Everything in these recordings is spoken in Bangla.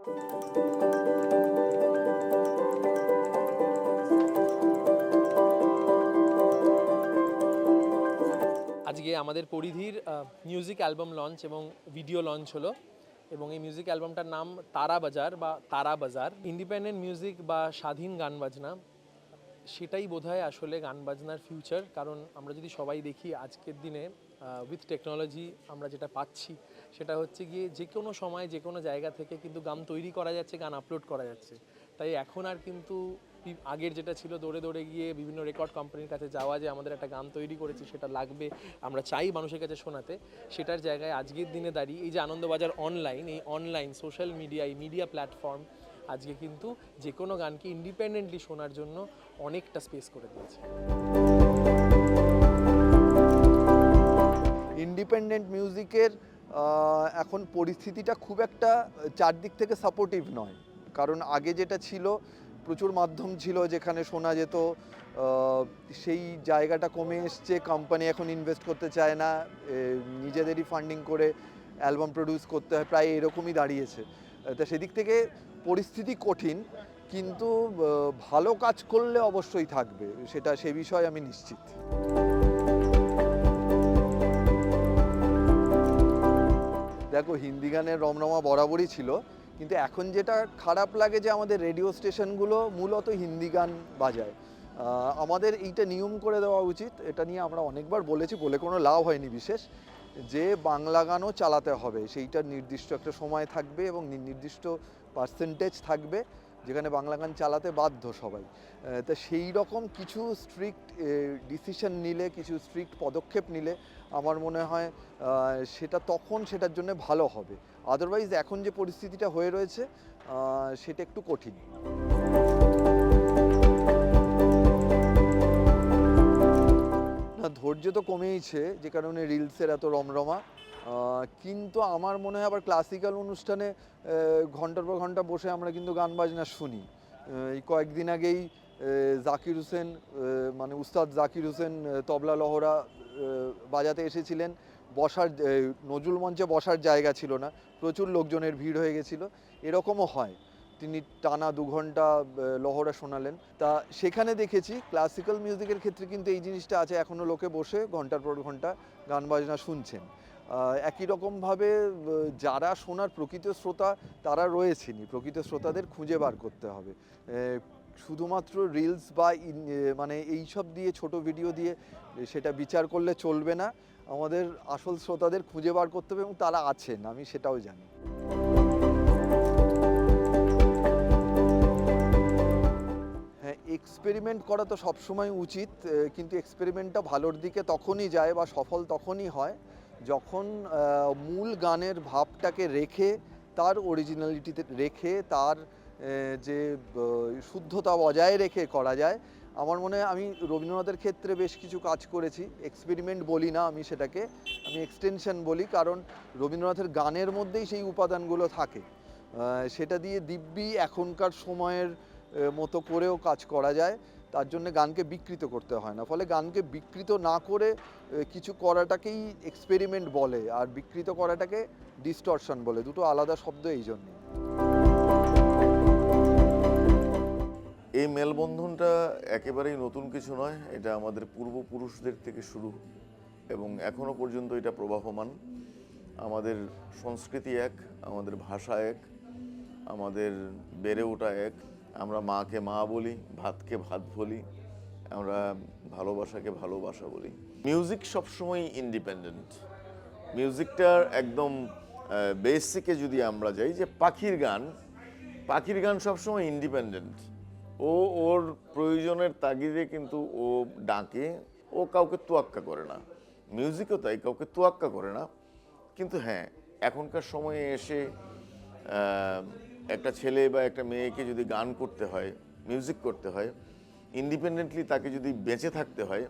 আজকে আমাদের পরিধির মিউজিক অ্যালবাম লঞ্চ এবং ভিডিও লঞ্চ হলো এবং এই মিউজিক অ্যালবামটার নাম তারা বাজার বা তারা বাজার। ইন্ডিপেন্ডেন্ট মিউজিক বা স্বাধীন গান বাজনা, সেটাই বোধহয় আসলে গান বাজনার ফিউচার কারণ আমরা যদি সবাই দেখি আজকের দিনে উইথ টেকনোলজি আমরা যেটা পাচ্ছি, সেটা হচ্ছে গিয়ে যে কোনো সময়, যে কোনো জায়গা থেকে কিন্তু গান তৈরি করা যাচ্ছে, গান আপলোড করা যাচ্ছে। তাই এখন আর কিন্তু আগের যেটা ছিল, দৌড়ে দৌড়ে গিয়ে বিভিন্ন রেকর্ড কোম্পানির কাছে যাওয়া যে আমাদের একটা গান তৈরি করেছি, সেটা লাগবে, আমরা চাই মানুষের কাছে শোনাতে। সেটার জায়গায় আজকের দিনে দাঁড়িয়ে এই যে আনন্দবাজার অনলাইন এই অনলাইন সোশ্যাল মিডিয়া এই মিডিয়া প্ল্যাটফর্ম আজকে কিন্তু যে কোনো গানকে ইন্ডিপেন্ডেন্টলি শোনার জন্য অনেকটা স্পেস করে দিয়েছে। ইন্ডিপেন্ডেন্ট মিউজিকের এখন পরিস্থিতিটা খুব একটা চারদিক থেকে সাপোর্টিভ নয়। কারণ আগে যেটা ছিল, প্রচুর মাধ্যম ছিল যেখানে শোনা যেত সেই জায়গাটা কমে এসছে কোম্পানি এখন ইনভেস্ট করতে চায় না নিজেদেরই ফান্ডিং করে অ্যালবাম প্রডিউস করতে হয়, প্রায় এরকমই দাঁড়িয়েছে। তা সেদিক থেকে পরিস্থিতি কঠিন, কিন্তু ভালো কাজ করলে অবশ্যই থাকবে, সেটা সে বিষয়ে আমি নিশ্চিত। দেখো, হিন্দি গানের রমরমা বরাবরই ছিল, কিন্তু এখন যেটা খারাপ লাগে যে আমাদের রেডিও স্টেশনগুলো মূলত হিন্দি গান বাজায়। আমাদের এইটা নিয়ম করে দেওয়া উচিত, এটা নিয়ে আমরা অনেকবার বলেছি, বলে কোনো লাভ হয়নি বিশেষ, যে বাংলা গানও চালাতে হবে। সেইটার নির্দিষ্ট একটা সময় থাকবে এবং নির্দিষ্ট পার্সেন্টেজ থাকবে। যেখানে বাংলা গান চালাতে বাধ্য সবাই। তা সেই রকম কিছু স্ট্রিক্ট ডিসিশন নিলে, কিছু স্ট্রিক্ট পদক্ষেপ নিলে আমার মনে হয় সেটা তখন সেটার জন্য ভালো হবে। আদারওয়াইজ এখন যে পরিস্থিতিটা হয়ে রয়েছে সেটা একটু কঠিন। না, ধৈর্য তো কমেইছে, যে কারণে রিলসের এত রমরমা। কিন্তু আমার মনে হয় আবার ক্লাসিক্যাল অনুষ্ঠানে ঘণ্টার পর ঘণ্টা বসে আমরা কিন্তু গান বাজনা শুনি। এই কয়েকদিন আগেই জাকির হোসেন মানে উস্তাদ জাকির হোসেন তবলা লহরা বাজাতে এসেছিলেন। বসার নজরুল মঞ্চে বসার জায়গা ছিল না, প্রচুর লোকজনের ভিড় হয়ে গেছিল। এরকমও হয়। তিনি টানা দু ঘণ্টা লহরা শোনালেন। তা সেখানে দেখেছি ক্লাসিক্যাল মিউজিকের ক্ষেত্রে কিন্তু এই জিনিসটা আছে। এখনও লোকে বসে ঘণ্টার পর ঘণ্টা গান বাজনা শুনছেন। একই রকমভাবে যারা শোনার প্রকৃত শ্রোতা, তারা রয়েছেনই। প্রকৃত শ্রোতাদের খুঁজে বার করতে হবে। শুধুমাত্র রিলস বা মানে এইসব দিয়ে, ছোট ভিডিও দিয়ে সেটা বিচার করলে চলবে না। আমাদের আসল শ্রোতাদের খুঁজে বার করতে হবে এবং তারা আছেন, আমি সেটাও জানি। হ্যাঁ এক্সপেরিমেন্ট করা তো সবসময় উচিত কিন্তু এক্সপেরিমেন্টটা ভালোর দিকে তখনই যায় বা সফল তখনই হয়। যখন মূল গানের ভাবটাকে রেখে, তার অরিজিনালিটিতে রেখে, তার যে শুদ্ধতা বজায় রেখে করা যায়, আমার মনে হয় আমি রবীন্দ্রনাথের ক্ষেত্রে বেশ কিছু কাজ করেছি। এক্সপেরিমেন্ট বলি না আমি সেটাকে, আমি এক্সটেনশন বলি, কারণ রবীন্দ্রনাথের গানের মধ্যেই সেই উপাদানগুলো থাকে। সেটা দিয়ে দিব্যি এখনকার সময়ের মতো করেও কাজ করা যায়। তার জন্য গানকে বিকৃত করতে হয় না। ফলে গানকে বিকৃত না করে কিছু করাটাকেই এক্সপেরিমেন্ট বলে আর বিকৃত করাটাকে ডিস্টরশন বলে। দুটো আলাদা শব্দ এই জন্যে এই মেলবন্ধনটা একেবারেই নতুন কিছু নয়, এটা আমাদের পূর্বপুরুষদের থেকে শুরু এবং এখনও পর্যন্ত এটা প্রবাহমান। আমাদের সংস্কৃতি এক, আমাদের ভাষা এক, আমাদের বেড়ে ওঠা এক। আমরা মাকে মা বলি, ভাতকে ভাত বলি, আমরা ভালোবাসাকে ভালোবাসা বলি। মিউজিক সবসময় ইন্ডিপেন্ডেন্ট মিউজিকটার একদম বেসিকে যদি আমরা যাই যে পাখির গান পাখির গান সবসময় ইন্ডিপেন্ডেন্ট ও ওর প্রয়োজনের তাগিদে কিন্তু ও ডাকে, ও কাউকে তোয়াক্কা করে না। মিউজিকও তাই, কাউকে তোয়াক্কা করে না। কিন্তু হ্যাঁ এখনকার সময়ে এসে একটা ছেলে বা একটা মেয়েকে যদি গান করতে হয় মিউজিক করতে হয় ইন্ডিপেন্ডেন্টলি তাকে যদি বেঁচে থাকতে হয়,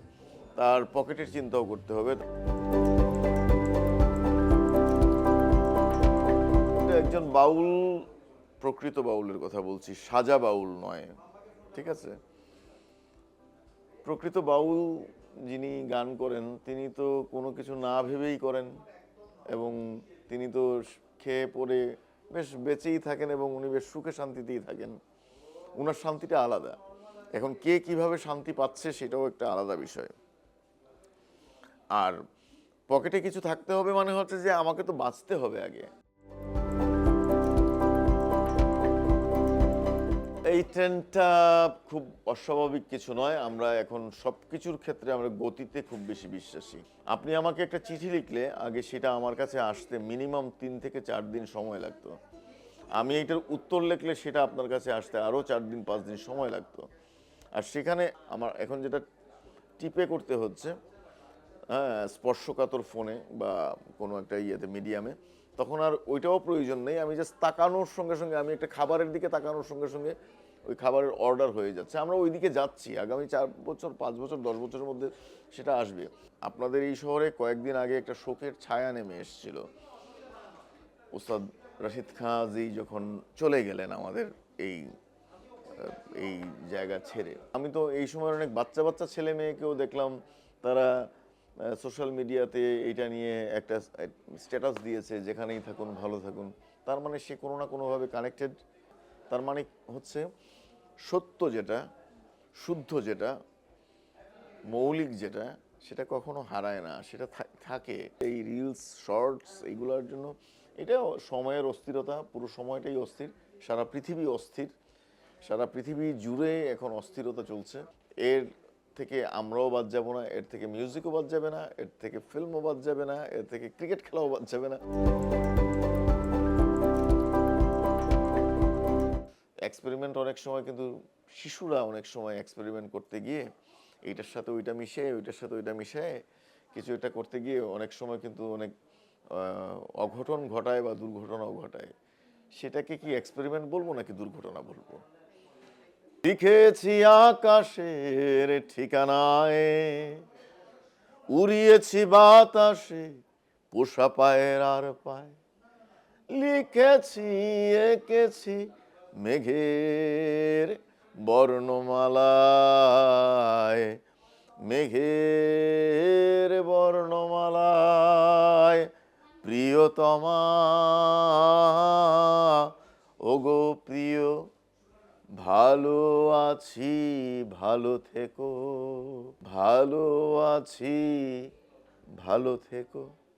তার পকেটের চিন্তাও করতে হবে। একজন বাউল, প্রকৃত বাউলের কথা বলছি, সাজা বাউল নয়, ঠিক আছে? প্রকৃত বাউল যিনি গান করেন, তিনি তো কোনো কিছু না ভেবেই করেন, এবং তিনি তো খেয়ে পরে বেশ বেঁচেই থাকেন এবং উনি বেশ সুখে শান্তিতেই থাকেন। ওনার শান্তিটা আলাদা। এখন কে কীভাবে শান্তি পাচ্ছে সেটাও একটা আলাদা বিষয়। আর পকেটে কিছু থাকতে হবে মানে হচ্ছে যে আমাকে তো বাঁচতে হবে আগে। এই ট্রেনটা খুব অস্বাভাবিক কিছু নয়। আমরা এখন সব কিছুর ক্ষেত্রে আমরা গতিতে খুব বেশি বিশ্বাসী। আপনি আমাকে একটা চিঠি লিখলে আগে সেটা আমার কাছে আসতে মিনিমাম তিন থেকে চার দিন সময় লাগতো। আমি এইটার উত্তর লিখলে সেটা আপনার কাছে আসতে আরও চার দিন, পাঁচ দিন সময় লাগতো। আর সেখানে আমার এখন যেটা টিপে করতে হচ্ছে হ্যাঁ স্পর্শকাতর ফোনে বা কোনো একটা ইয়েতে, মিডিয়ামে তখন আর ওইটাও প্রয়োজন নেই। আমি জাস্ট তাকানোর সঙ্গে সঙ্গে, আমি একটা খাবারের দিকে তাকানোর সঙ্গে সঙ্গে ওই খাবারের অর্ডার হয়ে যাচ্ছে। আমরা ওই দিকে যাচ্ছি। আগামী চার বছর, পাঁচ বছর, দশ বছরের মধ্যে সেটা আসবে। আপনাদের এই শহরে কয়েকদিন আগে একটা শোকের ছায়া নেমে এসেছিল। উস্তাদ রাশিদ খাঁজি যখন চলে গেলেন আমাদের এই এই জায়গা ছেড়ে। আমি তো এই সময় অনেক বাচ্চা বাচ্চা ছেলে মেয়েকেও দেখলাম, তারা সোশ্যাল মিডিয়াতে এটা নিয়ে একটা স্ট্যাটাস দিয়েছে, যেখানেই থাকুন, ভালো থাকুন। তার মানে সে কোনো না কোনোভাবে কানেক্টেড তার মানে হচ্ছে, সত্য যেটা, শুদ্ধ যেটা, মৌলিক যেটা, সেটা কখনো হারায় না, সেটা থাকে। এই রিলস শর্টস এইগুলোর জন্য এটা সময়ের অস্থিরতা, পুরো সময়টাই অস্থির, সারা পৃথিবী অস্থির, সারা পৃথিবী জুড়ে এখন অস্থিরতা চলছে। এর থেকে আমরাও বাদ যাব না, এর থেকে মিউজিকও বাদ যাবে না, এর থেকে ফিল্মও বাদ যাবে না, এর থেকে ক্রিকেট খেলাও বাদ যাবে না। এক্সপেরিমেন্ট অনেক সময় কিন্তু শিশুরা অনেক সময় এক্সপেরিমেন্ট করতে গিয়ে এইটার সাথে ওইটা মিশে, ওইটার সাথে ওইটা মিশে, কিছু এটা করতে গিয়ে অনেক সময় কিন্তু অনেক অঘটন ঘটায় বা দুর্ঘটনাও ঘটায়। সেটাকে কি এক্সপেরিমেন্ট বলব নাকি দুর্ঘটনা বলব? লিখেছি আকাশের ঠিকানায়, উড়িয়েছি বাতাসে পোষা পায়ের আর পায়। লিখেছি, এঁকেছি মেঘের বর্ণমালায় মেঘের বর্ণমালায়। প্রিয়তমা, ওগো প্রিয় ভালো আছি ভালো থেকো ভালো আছি ভালো থেকো।